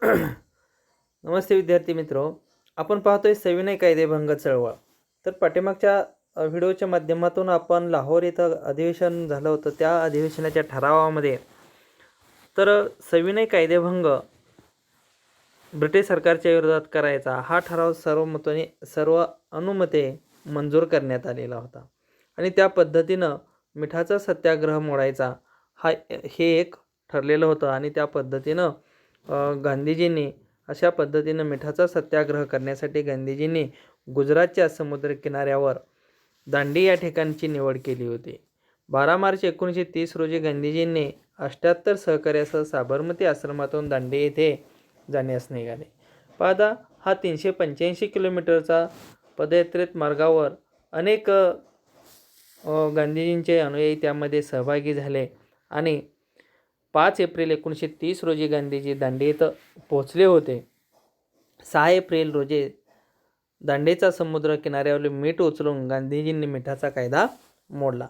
नमस्ते विद्यार्थी मित्रो. आपण पाहतोय सविनय कायदेभंग चळवळ. तर पाठीमागच्या व्हिडिओच्या माध्यमातून आपण लाहोर इथं अधिवेशन झालं होतं. त्या अधिवेशनाच्या ठरावामध्ये तर सविनय कायदेभंग ब्रिटिश सरकारच्या विरोधात करायचा हा ठराव सर्वमताने सर्व अनुमते मंजूर करण्यात आलेला होता. आणि त्या पद्धतीनं मिठाचा सत्याग्रह मोडायचा हा हे एक ठरलेलं होतं. आणि त्या पद्धतीनं गांधीजींनी अशा पद्धतीनं मिठाचा सत्याग्रह करण्यासाठी गांधीजींनी गुजरातच्या समुद्रकिनाऱ्यावर दांडी या ठिकाणची निवड केली होती. बारा मार्च एकोणीसशे तीस रोजी गांधीजींनी अष्ट्याहत्तर सहकार्यासह साबरमती आश्रमातून दांडी येथे जाण्यास निघाले. पादा हा तीनशे पंच्याऐंशी किलोमीटरचा पदयात्रेत मार्गावर अनेक गांधीजींचे अनुयायी त्यामध्ये सहभागी झाले आणि पाच एप्रिल एकोणीसशे तीस रोजी गांधीजी दांडेत पोहोचले होते. सहा एप्रिल रोजी दांडेचा समुद्र किनाऱ्यावर मीठ उचलून गांधीजींनी मिठाचा कायदा मोडला.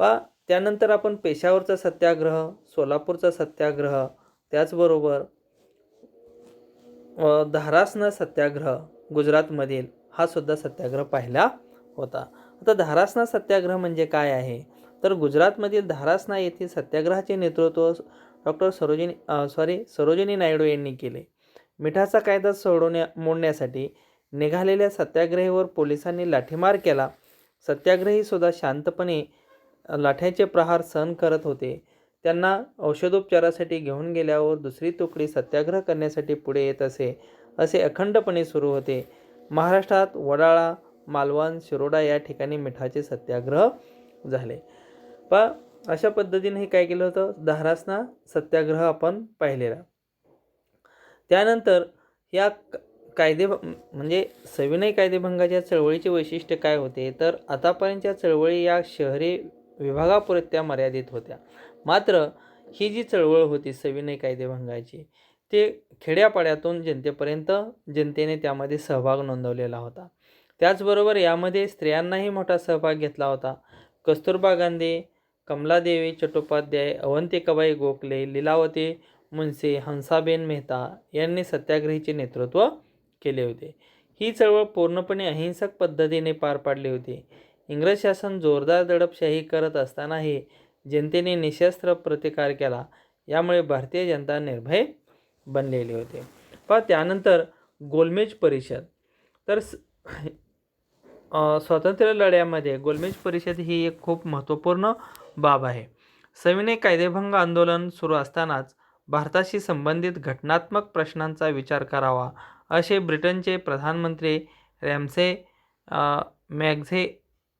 पा त्यानंतर आपण पेशावरचा सत्याग्रह सोलापूरचा सत्याग्रह त्याचबरोबर धारासना सत्याग्रह गुजरातमधील हा सुद्धा सत्याग्रह पाहिला होता. आता धारासना सत्याग्रह म्हणजे काय आहे? तर गुजरातमधील धारासना येथील सत्याग्रहाचे नेतृत्व डॉक्टर सरोजिनी सॉरी सरोजिनी नायडू यांनी केले. मिठाचा कायदा सोडवण्या मोडण्यासाठी निघालेल्या सत्याग्रहीवर पोलिसांनी लाठीमार केला. सत्याग्रही सुद्धा शांतपणे लाठ्याचे प्रहार सहन करत होते. त्यांना औषधोपचारासाठी घेऊन गेल्यावर दुसरी तुकडी सत्याग्रह करण्यासाठी पुढे येत असे असे अखंडपणे सुरू होते. महाराष्ट्रात वडाळा मालवण शिरोडा या ठिकाणी मिठाचे सत्याग्रह झाले. पा अशा पद्धतीने हे काय केलं होतं? धारासना सत्याग्रह आपण पाहिलेला. त्यानंतर या क- कायदे म्हणजे सविनय कायदेभंगाच्या चळवळीचे वैशिष्ट्य काय होते? तर आतापर्यंतच्या चळवळी या शहरी विभागापुरत्या मर्यादित होत्या. मात्र ही जी चळवळ होती सविनय कायदेभंगाची ते खेड्यापाड्यातून जनतेपर्यंत जनतेने त्यामध्ये सहभाग नोंदवलेला होता. त्याचबरोबर यामध्ये स्त्रियांनाही मोठा सहभाग घेतला होता. कस्तुरबा गांधी कमलादेवी चट्टोपाध्याय अवंतिकाबाई गोखले लीलावती मुन्से हंसाबेन मेहता यांनी सत्याग्रहीचे नेतृत्व केले होते. ही चळवळ पूर्णपणे अहिंसक पद्धतीने पार पाडली होती. इंग्रज शासन जोरदार दडपशाही करत असतानाही जनतेने निशस्त्र प्रतिकार केला. यामुळे भारतीय जनता निर्भय बनलेली होते. पण त्यानंतर गोलमेज परिषद. तर स- स्वातंत्र्य लढ्यामध्ये गोलमेज परिषद ही एक खूप महत्त्वपूर्ण बाब आहे. सविनय कायदेभंग आंदोलन सुरू असतानाच भारताशी संबंधित घटनात्मक प्रश्नांचा विचार करावा असे ब्रिटनचे प्रधानमंत्री रॅम्से मॅगझे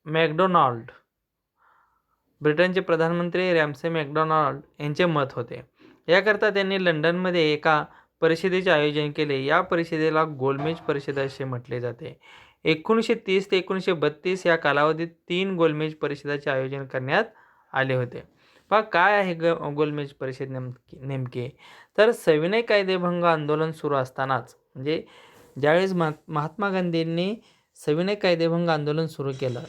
मॅकडोनाल्ड ब्रिटनचे प्रधानमंत्री रॅम्से मॅकडोनाल्ड यांचे मत होते. याकरता त्यांनी लंडनमध्ये एका परिषदेचे आयोजन केले. या परिषदेला गोलमेज परिषद असे म्हटले जाते. एकोणीसशे तीस ते एकोणीसशे बत्तीस या कालावधीत तीन गोलमेज परिषदाचे आयोजन करण्यात आले होते. पहा काय आहे ग गोलमेज परिषद नेमकी नेमके? तर सविनय कायदेभंग आंदोलन सुरू असतानाच म्हणजे ज्यावेळेस महा महात्मा गांधींनी सविनय कायदेभंग आंदोलन सुरू केलं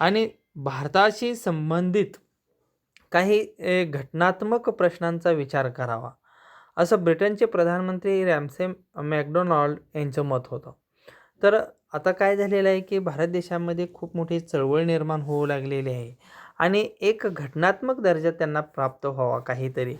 आणि भारताशी संबंधित काही घटनात्मक प्रश्नांचा विचार करावा असं ब्रिटनचे प्रधानमंत्री रॅमसे मॅकडोनाल्ड यांचं मत होतं. तर आता काय झालेलं आहे की भारत देशामध्ये खूप मोठी चळवळ निर्माण होऊ लागलेली आहे. आणि एक घटनात्मक दर्जा त्यांना प्राप्त व्हावा काहीतरी.